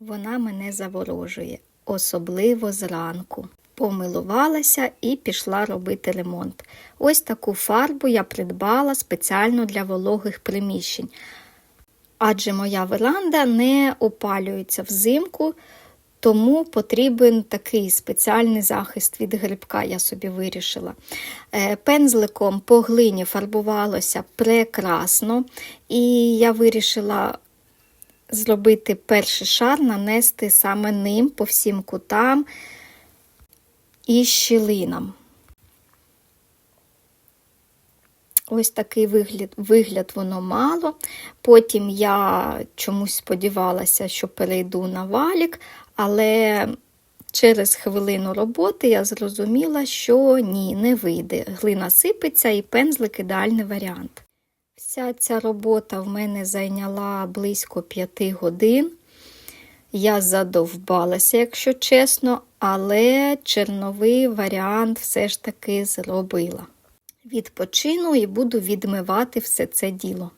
Вона мене заворожує, особливо зранку. Помилувалася і пішла робити ремонт. Ось таку фарбу я придбала спеціально для вологих приміщень. Адже моя веранда не опалюється взимку, тому потрібен такий спеціальний захист від грибка, я собі вирішила. Е, Пензликом по глині фарбувалося прекрасно, і я вирішила зробити перший шар, нанести саме ним по всім кутам і щілинам. Ось такий вигляд, вигляд воно мало. Потім я чомусь сподівалася, що перейду на валік, але через хвилину роботи я зрозуміла, що ні, не вийде. Глина сипеться і пензлик ідеальний варіант. Вся ця робота в мене зайняла близько п'яти годин. Я задовбалася, якщо чесно, але черновий варіант все ж таки зробила. Відпочину і буду відмивати все це діло.